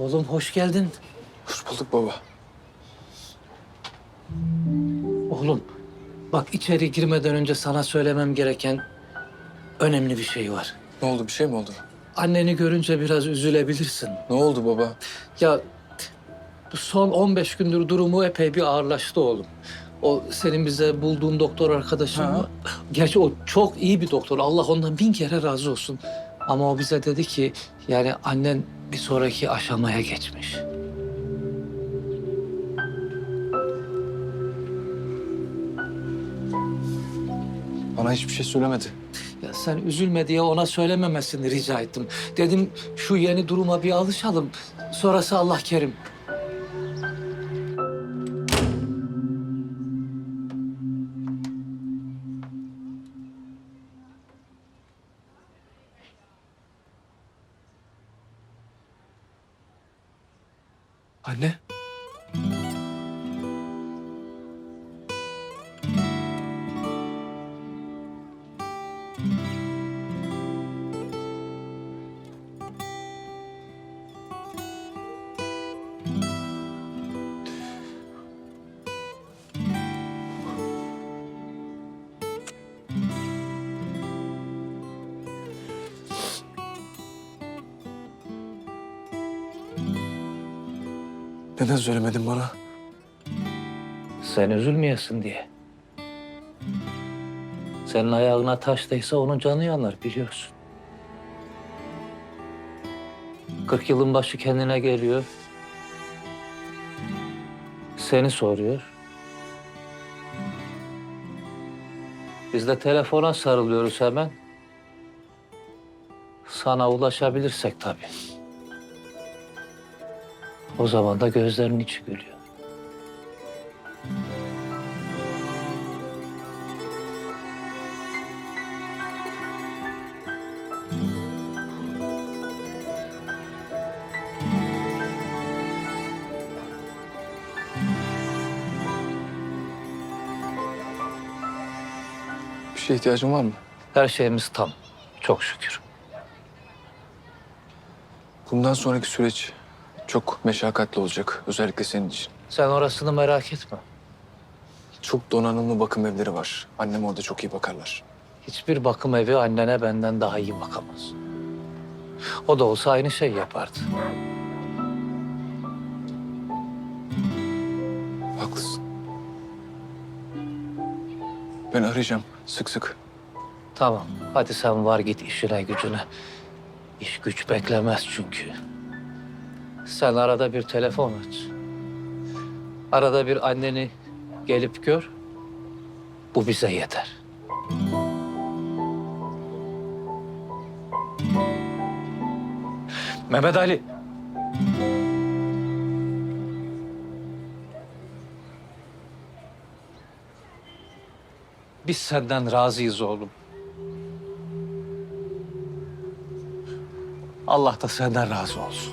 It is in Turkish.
Oğlum hoş geldin. Hoş bulduk baba. Oğlum bak içeri girmeden önce sana söylemem gereken önemli bir şey var. Ne oldu bir şey mi oldu? Anneni görünce biraz üzülebilirsin. Ne oldu baba? Ya bu son 15 gündür durumu epey bir ağırlaştı oğlum. O senin bize bulduğun doktor arkadaşın Ha. mı? Gerçi o çok iyi bir doktor. Allah ondan bin kere razı olsun. Ama o bize dedi ki yani annen bir sonraki aşamaya geçmiş. Bana hiçbir şey söylemedi. Ya sen üzülme diye ona söylememesini rica ettim. Dedim şu yeni duruma bir alışalım. Sonrası Allah kerim. Anne. Neden söylemedin bana? Sen üzülmeyesin diye. Senin ayağına taş değse onun canı yanar biliyorsun. Kırk yılın başı kendine geliyor. Seni soruyor. Biz de telefona sarılıyoruz hemen. Sana ulaşabilirsek tabii. O zaman da gözlerinin içi gülüyor. Bir şeye ihtiyacın var mı? Her şeyimiz tam. Çok şükür. Bundan sonraki süreç çok meşakkatli olacak. Özellikle senin için. Sen orasını merak etme. Çok donanımlı bakım evleri var. Annem orada çok iyi bakarlar. Hiçbir bakım evi annene benden daha iyi bakamaz. O da olsa aynı şey yapardı. Haklısın. Ben arayacağım sık sık. Tamam. Hadi sen var git işine gücüne. İş güç beklemez çünkü. Sen arada bir telefon aç. Arada bir anneni gelip gör. Bu bize yeter. Mehmet Ali. Biz senden razıyız oğlum. Allah da senden razı olsun.